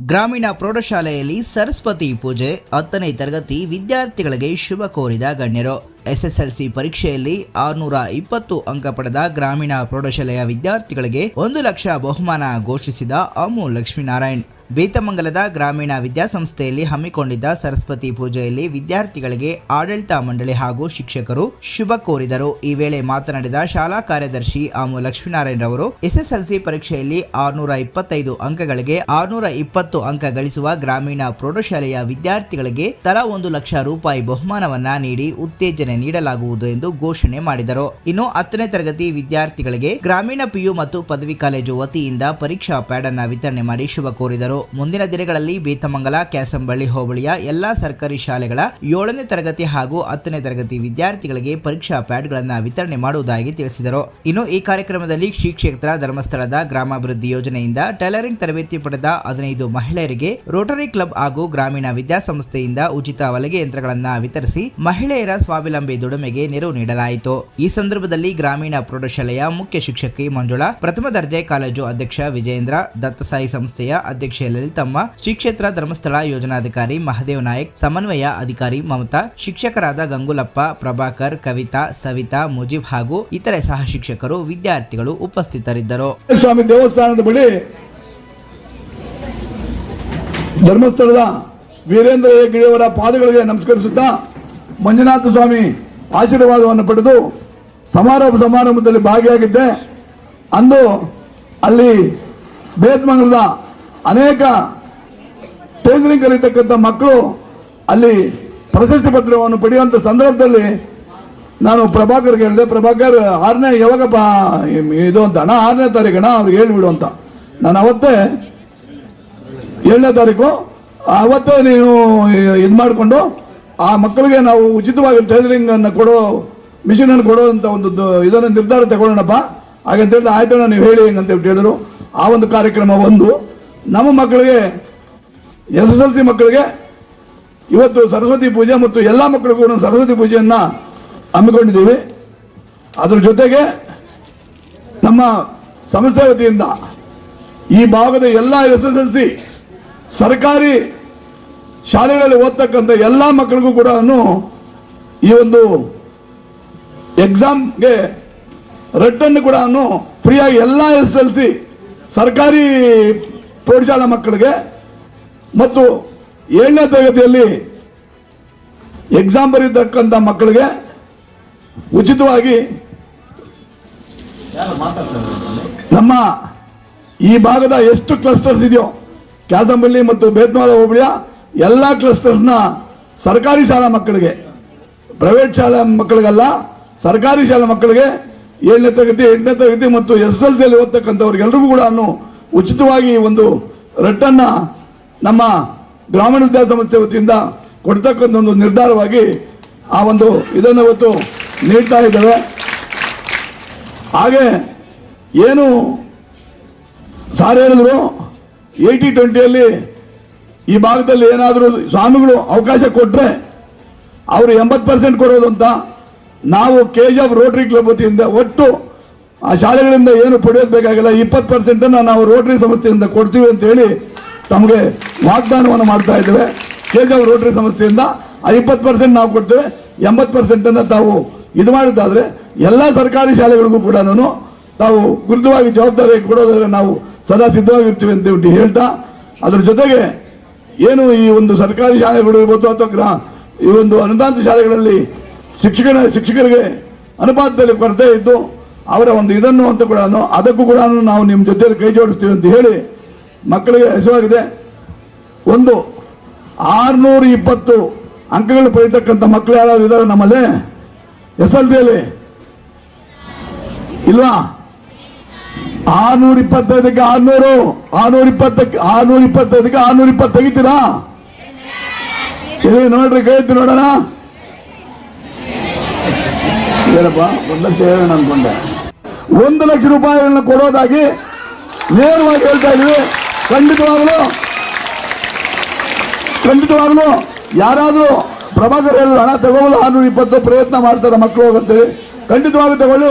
ಗ್ರಾಮೀಣ ಪ್ರೌಢಶಾಲೆಯಲ್ಲಿ ಸರಸ್ವತಿ ಪೂಜೆ ಹತ್ತನೇ ತರಗತಿ ವಿದ್ಯಾರ್ಥಿಗಳಿಗೆ ಶುಭ ಕೋರಿದ ಗಣ್ಯರು. ಎಸ್ಎಸ್ಎಲ್ಸಿ ಪರೀಕ್ಷೆಯಲ್ಲಿ ಆರುನೂರ ಇಪ್ಪತ್ತು ಅಂಕ ಪಡೆದ ಗ್ರಾಮೀಣ ಪ್ರೌಢಶಾಲೆಯ ವಿದ್ಯಾರ್ಥಿಗಳಿಗೆ ಒಂದು ಲಕ್ಷ ಬಹುಮಾನ ಘೋಷಿಸಿದ ಅಮು ಲಕ್ಷ್ಮೀನಾರಾಯಣ್. ಬೇತಮಂಗಲದ ಗ್ರಾಮೀಣ ವಿದ್ಯಾಸಂಸ್ಥೆಯಲ್ಲಿ ಹಮ್ಮಿಕೊಂಡಿದ್ದ ಸರಸ್ವತಿ ಪೂಜೆಯಲ್ಲಿ ವಿದ್ಯಾರ್ಥಿಗಳಿಗೆ ಆಡಳಿತ ಮಂಡಳಿ ಹಾಗೂ ಶಿಕ್ಷಕರು ಶುಭ ಕೋರಿದರು. ಈ ವೇಳೆ ಮಾತನಾಡಿದ ಶಾಲಾ ಕಾರ್ಯದರ್ಶಿ ಆಮು ಲಕ್ಷ್ಮೀನಾರಾಯಣ ರವರು, ಎಸ್ಎಸ್ಎಲ್ಸಿ ಪರೀಕ್ಷೆಯಲ್ಲಿ ಆರುನೂರ ಇಪ್ಪತ್ತೈದು ಅಂಕಗಳಿಗೆ ಆರುನೂರ ಇಪ್ಪತ್ತು ಅಂಕ ಗಳಿಸುವ ಗ್ರಾಮೀಣ ಪ್ರೌಢಶಾಲೆಯ ವಿದ್ಯಾರ್ಥಿಗಳಿಗೆ ತಲಾ ಒಂದು ಲಕ್ಷ ರೂಪಾಯಿ ಬಹುಮಾನವನ್ನ ನೀಡಿ ಉತ್ತೇಜನೆ ನೀಡಲಾಗುವುದು ಎಂದು ಘೋಷಣೆ ಮಾಡಿದರು. ಇನ್ನು ಹತ್ತನೇ ತರಗತಿ ವಿದ್ಯಾರ್ಥಿಗಳಿಗೆ ಗ್ರಾಮೀಣ ಪಿಯು ಮತ್ತು ಪದವಿ ಕಾಲೇಜು ವತಿಯಿಂದ ಪರೀಕ್ಷಾ ಪ್ಯಾಡ್ ಅನ್ನ ವಿತರಣೆ ಮಾಡಿ ಶುಭ ಕೋರಿದರು. ಮುಂದಿನ ದಿನಗಳಲ್ಲಿ ಬೀತಮಂಗಲ, ಕ್ಯಾಸಂಬಳ್ಳಿ, ಹೋಬಳಿಯ ಎಲ್ಲಾ ಸರ್ಕಾರಿ ಶಾಲೆಗಳ ಏಳನೇ ತರಗತಿ ಹಾಗೂ ಹತ್ತನೇ ತರಗತಿ ವಿದ್ಯಾರ್ಥಿಗಳಿಗೆ ಪರೀಕ್ಷಾ ಪ್ಯಾಡ್ಗಳನ್ನು ವಿತರಣೆ ಮಾಡುವುದಾಗಿ ತಿಳಿಸಿದರು. ಇನ್ನು ಈ ಕಾರ್ಯಕ್ರಮದಲ್ಲಿ ಶ್ರೀ ಕ್ಷೇತ್ರ ಧರ್ಮಸ್ಥಳದ ಗ್ರಾಮಾಭಿವೃದ್ಧಿ ಯೋಜನೆಯಿಂದ ಟೈಲರಿಂಗ್ ತರಬೇತಿ ಪಡೆದ ಹದಿನೈದು ಮಹಿಳೆಯರಿಗೆ ರೋಟರಿ ಕ್ಲಬ್ ಹಾಗೂ ಗ್ರಾಮೀಣ ವಿದ್ಯಾಸಂಸ್ಥೆಯಿಂದ ಉಚಿತ ಹೊಲಿಗೆ ಯಂತ್ರಗಳನ್ನು ವಿತರಿಸಿ ಮಹಿಳೆಯರ ಸ್ವಾವಲಂಬಿ ದುಡಿಮೆಗೆ ನೆರವು ನೀಡಲಾಯಿತು. ಈ ಸಂದರ್ಭದಲ್ಲಿ ಗ್ರಾಮೀಣ ಪ್ರೌಢಶಾಲೆಯ ಮುಖ್ಯ ಶಿಕ್ಷಕಿ ಮಂಜುಳಾ, ಪ್ರಥಮ ದರ್ಜೆ ಕಾಲೇಜು ಅಧ್ಯಕ್ಷ ವಿಜಯೇಂದ್ರ, ದತ್ತಸಾಯಿ ಸಂಸ್ಥೆಯ ಅಧ್ಯಕ್ಷೆ ಲಲಿತಮ್ಮ ಶ್ರೀ ಕ್ಷೇತ್ರ ಧರ್ಮಸ್ಥಳ ಯೋಜನಾಧಿಕಾರಿ ಮಹದೇವ್ ನಾಯಕ್, ಸಮನ್ವಯ ಅಧಿಕಾರಿ ಮಮತಾ, ಶಿಕ್ಷಕರಾದ ಗಂಗುಲಪ್ಪ, ಪ್ರಭಾಕರ್, ಕವಿತಾ, ಸವಿತಾ, ಮುಜೀಬ್ ಹಾಗೂ ಇತರೆ ಸಹ ಶಿಕ್ಷಕರು, ವಿದ್ಯಾರ್ಥಿಗಳು ಉಪಸ್ಥಿತರಿದ್ದರು. ಸ್ವಾಮಿ ದೇವಸ್ಥಾನದ ಬಳಿ ಧರ್ಮಸ್ಥಳದ ವೀರೇಂದ್ರ ಹೆಗ್ಗಡೆಯವರ ಪಾದಗಳಿಗೆ ನಮಸ್ಕರಿಸುತ್ತಾ ಮಂಜುನಾಥ ಸ್ವಾಮಿ ಆಶೀರ್ವಾದವನ್ನು ಪಡೆದು ಸಮಾರೋಪ ಸಮಾರಂಭದಲ್ಲಿ ಭಾಗಿಯಾಗಿದ್ದೆ. ಅಂದು ಅಲ್ಲಿ ಬೇತ್ಮಂಗಲದ ಅನೇಕ ಟೇಲರಿಂಗ್ ಕಲಿತಕ್ಕಂಥ ಮಕ್ಕಳು ಅಲ್ಲಿ ಪ್ರಶಸ್ತಿ ಪತ್ರವನ್ನು ಪಡೆಯುವಂಥ ಸಂದರ್ಭದಲ್ಲಿ ನಾನು ಪ್ರಭಾಕರ್ಗೆ ಹೇಳಿದೆ, ಪ್ರಭಾಕರ್, ಆರನೇ ಯಾವಾಗಪ್ಪ ಇದು ಅಂತ, ಅಣ್ಣ, ಆರನೇ ತಾರೀಕಣ್ಣ ಅವ್ರಿಗೆ ಹೇಳಿಬಿಡು ಅಂತ. ನಾನು ಅವತ್ತೇ ಏಳನೇ ತಾರೀಕು, ಅವತ್ತೇ ನೀನು ಇದು ಮಾಡಿಕೊಂಡು ಆ ಮಕ್ಕಳಿಗೆ ನಾವು ಉಚಿತವಾಗಿ ಟೈಲರಿಂಗ್ ಕೊಡೋ ಮಿಷಿನ್ ಅನ್ನು ಕೊಡೋ ಅಂತ ಒಂದು ಇದನ್ನು ನಿರ್ಧಾರ ತಗೊಳ್ಳೋಣಪ್ಪ. ಹಾಗಂತ ಹೇಳಿದ್ರೆ, ಆಯ್ತಣ್ಣ, ನೀವು ಹೇಳಿ ಹೆಂಗಂತ ಹೇಳಿದ್ರು. ಆ ಒಂದು ಕಾರ್ಯಕ್ರಮ ಒಂದು. ನಮ್ಮ ಮಕ್ಕಳಿಗೆ, ಎಸ್ ಎಸ್ ಎಲ್ ಸಿ ಮಕ್ಕಳಿಗೆ ಇವತ್ತು ಸರಸ್ವತಿ ಪೂಜೆ ಮತ್ತು ಎಲ್ಲ ಮಕ್ಕಳಿಗೂ ನಾವು ಸರಸ್ವತಿ ಪೂಜೆಯನ್ನು ಹಮ್ಮಿಕೊಂಡಿದ್ದೀವಿ. ಅದರ ಜೊತೆಗೆ ನಮ್ಮ ಸಂಸ್ಥೆ ವತಿಯಿಂದ ಈ ಭಾಗದ ಎಲ್ಲ ಎಸ್ ಎಸ್ ಎಲ್ ಸಿ ಸರ್ಕಾರಿ ಶಾಲೆಗಳಲ್ಲಿ ಓದ್ತಕ್ಕಂಥ ಎಲ್ಲ ಮಕ್ಕಳಿಗೂ ಕೂಡ ಈ ಒಂದು ಎಕ್ಸಾಮ್ಗೆ ರಟ್ಟನ್ನು ಕೂಡ ಫ್ರೀಯಾಗಿ ಎಲ್ಲ ಎಸ್ ಎಲ್ ಸಿ ಸರ್ಕಾರಿ ಪ್ರೌಢಶಾಲಾ ಮಕ್ಕಳಿಗೆ ಮತ್ತು ಏಳನೇ ತರಗತಿಯಲ್ಲಿ ಎಕ್ಸಾಮ್ ಬರೀತಕ್ಕಂಥ ಮಕ್ಕಳಿಗೆ ಉಚಿತವಾಗಿ ನಮ್ಮ ಈ ಭಾಗದ ಎಷ್ಟು ಕ್ಲಸ್ಟರ್ಸ್ ಇದೆಯೋ ಕ್ಯಾಸಂಬಳ್ಳಿ ಮತ್ತು ಬೇತ್ಮಾಲ ಹೋಬಳಿಯ ಎಲ್ಲ ಕ್ಲಸ್ಟರ್ಸ್ನ ಸರ್ಕಾರಿ ಶಾಲಾ ಮಕ್ಕಳಿಗೆ ಪ್ರೈವೇಟ್ ಶಾಲಾ ಮಕ್ಕಳಿಗಲ್ಲ, ಸರ್ಕಾರಿ ಶಾಲಾ ಮಕ್ಕಳಿಗೆ ಏಳನೇ ತರಗತಿ, ಎಂಟನೇ ತರಗತಿ ಮತ್ತು ಎಸ್ ಎಲ್ ಸಿಯಲ್ಲಿ ಓದ್ತಕ್ಕಂಥವ್ರಿಗೆಲ್ರಿಗೂ ಕೂಡ ಉಚಿತವಾಗಿ ಒಂದು ರಟ್ಟನ್ನ ನಮ್ಮ ಗ್ರಾಮೀಣ ವಿದ್ಯಾಸಂಸ್ಥೆ ವತಿಯಿಂದ ಕೊಡ್ತಕ್ಕಂಥ ಒಂದು ನಿರ್ಧಾರವಾಗಿ ಆ ಒಂದು ಇದನ್ನು ಇವತ್ತು ನೀಡ್ತಾ ಇದ್ದೇವೆ. ಹಾಗೆ ಏನು ಸಾರ್ ಹೇಳಿದ್ರು ಏಯ್ಟಿ ಟ್ವೆಂಟಿಯಲ್ಲಿ ಈ ಭಾಗದಲ್ಲಿ ಏನಾದರೂ ಸ್ವಾಮಿಗಳು ಅವಕಾಶ ಕೊಟ್ಟರೆ ಅವರು ಎಂಬತ್ತು ಪರ್ಸೆಂಟ್ ಕೊಡೋದು ಅಂತ ನಾವು K G F rotary club ವತಿಯಿಂದ ಒಟ್ಟು ಆ ಶಾಲೆಗಳಿಂದ ಏನು ಪಡೆಯೋದು ಬೇಕಾಗಿಲ್ಲ. ಇಪ್ಪತ್ತು ಪರ್ಸೆಂಟನ್ನು ನಾವು ರೋಟರಿ ಸಂಸ್ಥೆಯಿಂದ ಕೊಡ್ತೀವಿ ಅಂತ ಹೇಳಿ ತಮಗೆ ವಾಗ್ದಾನವನ್ನು ಮಾಡ್ತಾ ಇದ್ದೇವೆ. ಕೆ ಜಿ ಎಫ್ ರೋಟರಿ ಸಂಸ್ಥೆಯಿಂದ ಆ ಇಪ್ಪತ್ತು ಪರ್ಸೆಂಟ್ ನಾವು ಕೊಡ್ತೇವೆ. ಎಂಬತ್ತು ಪರ್ಸೆಂಟನ್ನು ತಾವು ಇದು ಮಾಡಿದ್ದಾದರೆ ಎಲ್ಲ ಸರ್ಕಾರಿ ಶಾಲೆಗಳಿಗೂ ಕೂಡ ನಾನು ತಾವು ಗುರುತವಾಗಿ ಜವಾಬ್ದಾರಿ ಕೊಡೋದಾದ್ರೆ ನಾವು ಸದಾ ಸಿದ್ಧವಾಗಿರ್ತೀವಿ ಅಂತ ಹೇಳಿ ಹೇಳ್ತಾ, ಅದರ ಜೊತೆಗೆ ಏನು ಈ ಒಂದು ಸರ್ಕಾರಿ ಶಾಲೆಗಳು ಇರ್ಬೋದು ಅಥವಾ ಗ್ರಾ, ಈ ಒಂದು ಅನುದಾನಿತ ಶಾಲೆಗಳಲ್ಲಿ ಶಿಕ್ಷಕನ, ಶಿಕ್ಷಕರಿಗೆ ಅನುಪಾತದಲ್ಲಿ ಕೊರತೆ ಇದ್ದು ಅವರ ಒಂದು ಇದನ್ನು ಅಂತ ಕೂಡ ಅದಕ್ಕೂ ಕೂಡ ನಾವು ನಿಮ್ಮ ಜೊತೆಯಲ್ಲಿ ಕೈ ಜೋಡಿಸ್ತೀವಿ ಅಂತ ಹೇಳಿ ಮಕ್ಕಳಿಗೆ ಹೆಸರಾಗಿದೆ. ಒಂದು ಆರ್ನೂರ ಇಪ್ಪತ್ತು ಅಂಕಗಳು ಪಡೆಯತಕ್ಕಂಥ ಮಕ್ಕಳು ಯಾರಾದ್ರು ಇದ್ದಾರೆ ನಮ್ಮಲ್ಲಿ? ಎಸ್ ಎಲ್ ಸಿಯಲ್ಲಿ? ಇಲ್ವಾ? ಆರ್ನೂರ ಇಪ್ಪತ್ತೈದಕ್ಕೆ ಆರ್ನೂರು, ಆರ್ನೂರ ಇಪ್ಪತ್ತಕ್ಕೆ, ಆರ್ನೂರ ಇಪ್ಪತ್ತೈದಕ್ಕೆ ಆರ್ನೂರ ಇಪ್ಪತ್ತು ತೆಗಿತೀರಾ? ಇಲ್ಲಿ ನೋಡ್ರಿ ಕೇಳ್ತಿ ನೋಡೋಣ? ಏನಪ್ಪ ಒಂದಂತ ಹೇಳೋಣ ಅನ್ಕೊಂಡೆ. ಒಂದು ಲಕ್ಷ ರೂಪಾಯಿಗಳನ್ನ ಕೊಡೋದಾಗಿ ನೇರವಾಗಿ ಹೇಳ್ತಾ ಇದ್ದೀವಿ ಖಂಡಿತವಾಗಲು ಖಂಡಿತವಾಗಲು ಯಾರಾದರೂ ಪ್ರಭಾಕರ್ ಹೇಳಿದ್ರು ಹಣ ತಗೋಲ್ಲ ಆರ್ನೂರ ಇಪ್ಪತ್ತು ಪ್ರಯತ್ನ ಮಾಡ್ತಾರೆ ಮಕ್ಕಳು ಹೋಗಂತೇಳಿ. ಖಂಡಿತವಾಗಿ ತಗೊಳ್ಳಿ.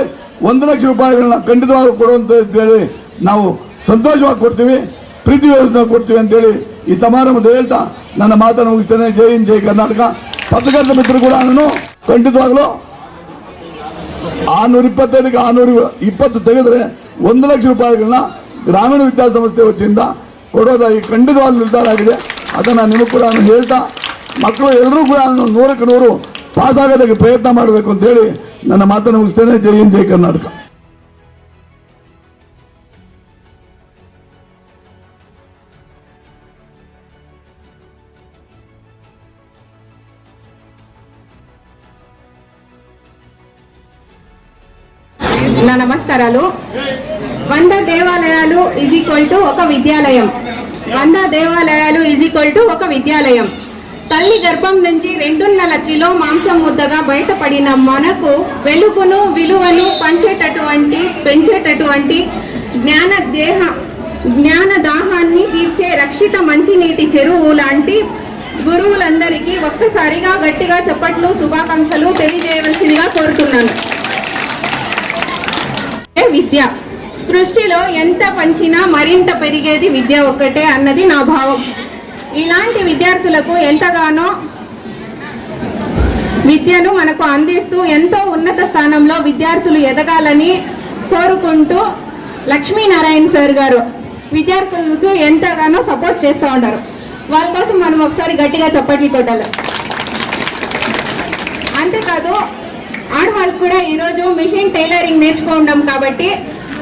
ಒಂದು ಲಕ್ಷ ರೂಪಾಯಿಗಳನ್ನ ಖಂಡಿತವಾಗಿ ಕೊಡುವಂತ ಹೇಳಿ ನಾವು ಸಂತೋಷವಾಗಿ ಕೊಡ್ತೀವಿ. ಪ್ರೀತಿ ಯೋಜನೆ ಕೊಡ್ತೀವಿ ಅಂತೇಳಿ ಈ ಸಮಾರಂಭದ ಹೇಳ್ತಾ ನನ್ನ ಮಾತನ್ನು ಮುಗಿಸ್ತೇನೆ. ಜೈ ಹಿಂದ್, ಜೈ ಕರ್ನಾಟಕ. ಪತ್ರಕರ್ತ ಮಿತ್ರರು ಕೂಡ ನಾನು ಖಂಡಿತವಾಗ್ಲೂ ಆರ್ನೂರ ಇಪ್ಪತ್ತೈದಕ್ಕೆ ಆರ್ನೂರ ಇಪ್ಪತ್ತು ತೆಗೆದ್ರೆ ಒಂದು ಲಕ್ಷ ರೂಪಾಯಿಗಳನ್ನ ಗ್ರಾಮೀಣ ವಿದ್ಯಾಸಂಸ್ಥೆ ವತಿಯಿಂದ ಕೊಡೋದಾಗಿ ಖಂಡಿತವಾದ ನಿರ್ಧಾರ ಆಗಿದೆ. ಅದನ್ನು ನಿಮಗೆ ಕೂಡ ನಾನು ಹೇಳ್ತಾ, ಮಕ್ಕಳು ಎಲ್ಲರೂ ಕೂಡ ನಾನು ನೂರಕ್ಕೆ ನೂರು ಪಾಸ್ ಆಗೋದಕ್ಕೆ ಪ್ರಯತ್ನ ಮಾಡಬೇಕು ಅಂತ ಹೇಳಿ ನನ್ನ ಮಾತನ್ನು ಮುಗಿಸ್ತೇನೆ. ಜೈ ಹಿಂದ್, ಜೈ ಕರ್ನಾಟಕ. నా నమస్కారాలు. వంద దేవాలయాలు ఈజ్ ఈక్వల్ టు ఒక విద్యాలయం. వంద దేవాలయాలు ఈజ్ ఈక్వల్ టు ఒక విద్యాలయం. తల్లి గర్భం నుంచి రెండున్నర కిలో మాంసం ముద్దగా బయటపడిన మనకు వెలుగును విలువను పంచేటటువంటి పెంచేటటువంటి జ్ఞాన దేహ జ్ఞాన దాహాన్ని తీర్చే రక్షిత మంచినీటి చెరువు లాంటి గురువులందరికీ ఒక్కసారిగా గట్టిగా చప్పట్లు శుభాకాంక్షలు తెలియజేయవలసిందిగా కోరుతున్నాను. విద్య. సృష్టిలో ఎంత పంచినా మరింత పెరిగేది విద్య ఒక్కటే అన్నది నా భావం. ఇలాంటి విద్యార్థులకు ఎంతగానో విద్యను మనకు అందిస్తూ ఎంతో ఉన్నత స్థానంలో విద్యార్థులు ఎదగాలని కోరుకుంటూ లక్ష్మీనారాయణ సార్ గారు విద్యార్థులకు ఎంతగానో సపోర్ట్ చేస్తూ ఉంటారు వాళ్ళ కోసం మనం ఒకసారి గట్టిగా చప్పట్లు కొట్టాలి. అంతేకాదు ఆడవాళ్ళు కూడా ఈరోజు మిషన్ టైలరింగ్ నేర్చుకోవడం కాబట్టి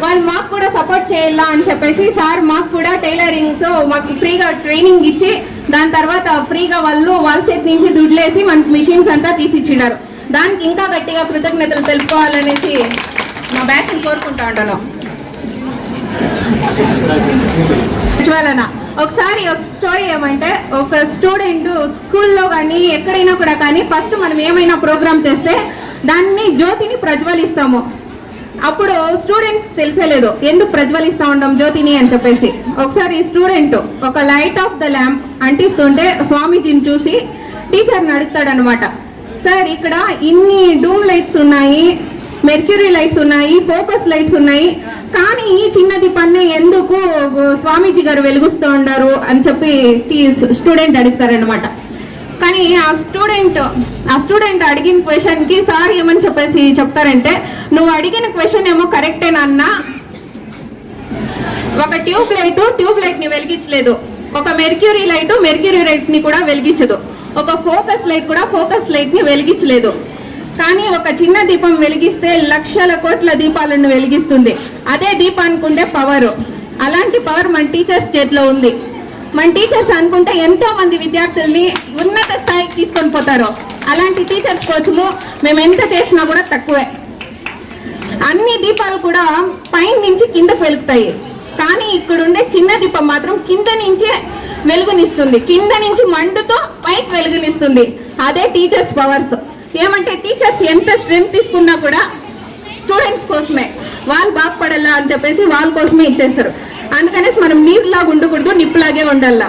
వాళ్ళు మాకు కూడా సపోర్ట్ చేయాలా అని చెప్పేసి సార్ మాకు కూడా టైలరింగ్స్ మాకు ఫ్రీగా ట్రైనింగ్ ఇచ్చి దాని తర్వాత ఫ్రీగా వాళ్ళు వాళ్ళ చేతి నుంచి దుడ్లేసి మనకి మిషన్స్ అంతా తీసిచ్చినారు. దానికి ఇంకా గట్టిగా కృతజ్ఞతలు తెలుపుకోవాలనేసి మా బ్యాచ్ని కోరుకుంటా ఉంటాను. ప్రజ్వలన ఒకసారి ఒక స్టోరీ ఏమంటే ఒక స్టూడెంట్ స్కూల్లో కానీ ఎక్కడైనా కూడా కానీ ఫస్ట్ మనం ఏమైనా ప్రోగ్రామ్ చేస్తే దాన్ని జ్యోతిని ప్రజ్వలిస్తాము. అప్పుడు స్టూడెంట్స్ తెలిసేలేదు ఎందుకు ప్రజ్వలిస్తూ ఉంటాం జ్యోతిని? అని చెప్పేసి. ఒకసారి స్టూడెంట్ ఒక లైట్ ఆఫ్ ద ల్యాంప్ అంటిస్తుంటే స్వామీజీని చూసి టీచర్ని అడుగుతాడనమాట సార్ ఇక్కడ ఇన్ని డూమ్ లైట్స్ ఉన్నాయి మెర్క్యూరీ లైట్స్ ఉన్నాయి ఫోకస్ లైట్స్ ఉన్నాయి కానీ ఈ చిన్న దీపాన్ని ఎందుకు స్వామీజీ గారు వెలుగుస్తూ ఉన్నారు అని చెప్పి స్టూడెంట్ అడుగుతారనమాట కానీ ఆ స్టూడెంట్ ఆ స్టూడెంట్ అడిగిన క్వశ్చన్కి సార్ ఏమని చెప్పేసి చెప్తారంటే నువ్వు అడిగిన క్వశ్చన్ ఏమో కరెక్టేనన్నా ఒక ట్యూబ్ లైట్ ట్యూబ్ లైట్ని వెలిగించలేదు. ఒక మెర్క్యూరీ లైట్ మెర్క్యూరీ లైట్ని కూడా వెలిగించదు. ఒక ఫోకస్ లైట్ కూడా ఫోకస్ లైట్ని వెలిగించలేదు. కానీ ఒక చిన్న దీపం వెలిగిస్తే లక్షల కోట్ల దీపాలను వెలిగిస్తుంది. అదే దీపానికి ఉండే పవర్ అలాంటి పవర్ మన టీచర్స్ చేతిలో ఉంది. మన టీచర్స్ అనుకుంటే ఎంతో మంది విద్యార్థుల్ని ఉన్నత స్థాయికి తీసుకొని పోతారు. అలాంటి టీచర్స్ కోసము మేము ఎంత చేసినా కూడా తక్కువే. అన్ని దీపాలు కూడా పైన నుంచి కిందకు వెలుగుతాయి. కానీ ఇక్కడ ఉండే చిన్న దీపం మాత్రం కింద నుంచే వెలుగునిస్తుంది. కింద నుంచి మండుతో పైకి వెలుగునిస్తుంది. అదే టీచర్స్ పవర్స్ ఏమంటే టీచర్స్ ఎంత స్ట్రెంగ్త్ తీసుకున్నా కూడా స్టూడెంట్స్ కోసమే. వాళ్ళు బాగుపడాలా అని చెప్పేసి వాళ్ళ కోసమే ఇచ్చేస్తారు. అందుకనేసి మనం నీరులాగా ఉండకూడదు నిప్పులాగే ఉండాలా?